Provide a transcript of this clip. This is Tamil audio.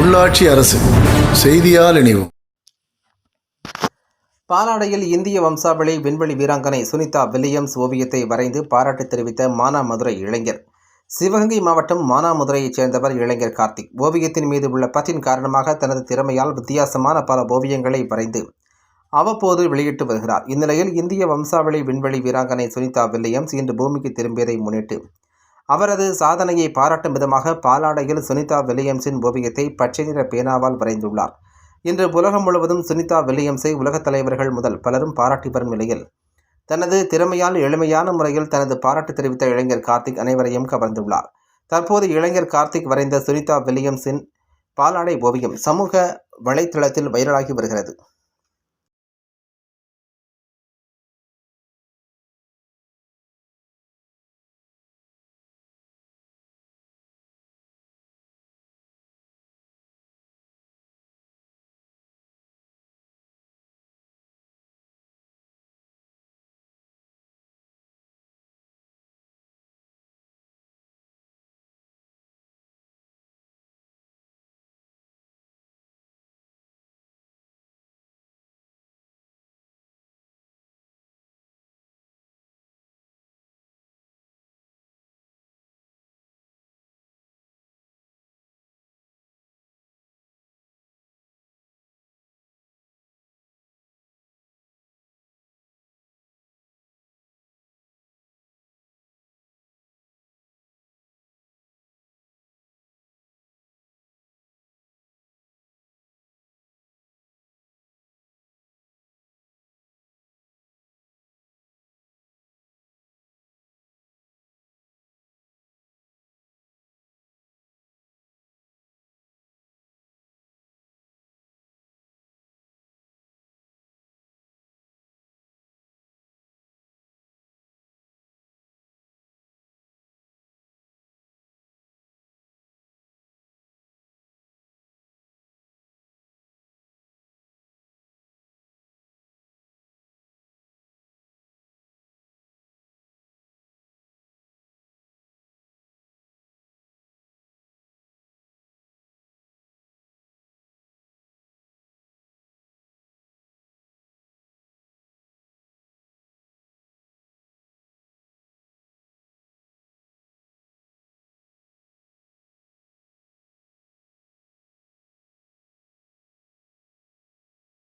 உள்ளாட்சி அரசு. செய்தியால் இணைவோம். பாலாடையில் இந்திய வம்சாவளி விண்வெளி வீராங்கனை சுனிதா வில்லியம்ஸ் ஓவியத்தை வரைந்து பாராட்டு தெரிவித்த மானாமதுரை இளைஞர். சிவகங்கை மாவட்டம் மானாமதுரையைச் சேர்ந்தவர் இளைஞர் கார்த்திக். ஓவியத்தின் மீது உள்ள பற்றின் காரணமாக தனது திறமையால் வித்தியாசமான பல ஓவியங்களை வரைந்து அவ்வப்போது வெளியிட்டு வருகிறார். இந்நிலையில் இந்திய வம்சாவளி விண்வெளி வீராங்கனை சுனிதா வில்லியம்ஸ் இன்று பூமிக்கு திரும்பியதை முன்னிட்டு அவரது சாதனையை பாராட்டும் விதமாக பாலாடையில் சுனிதா வில்லியம்ஸின் ஓவியத்தை பச்சை நிற பேனாவால் வரைந்துள்ளார். இன்று உலகம் முழுவதும் சுனிதா வில்லியம்ஸை உலகத் தலைவர்கள் முதல் பலரும் பாராட்டி வரும் நிலையில் தனது திறமையால் எளிமையான முறையில் தனது பாராட்டு தெரிவித்த இளைஞர் கார்த்திக் அனைவரையும் கவர்ந்துள்ளார். தற்போது இளைஞர் கார்த்திக் வரைந்த சுனிதா வில்லியம்ஸின் பாலாடை ஓவியம் சமூக வலைத்தளத்தில் வைரலாகி வருகிறது.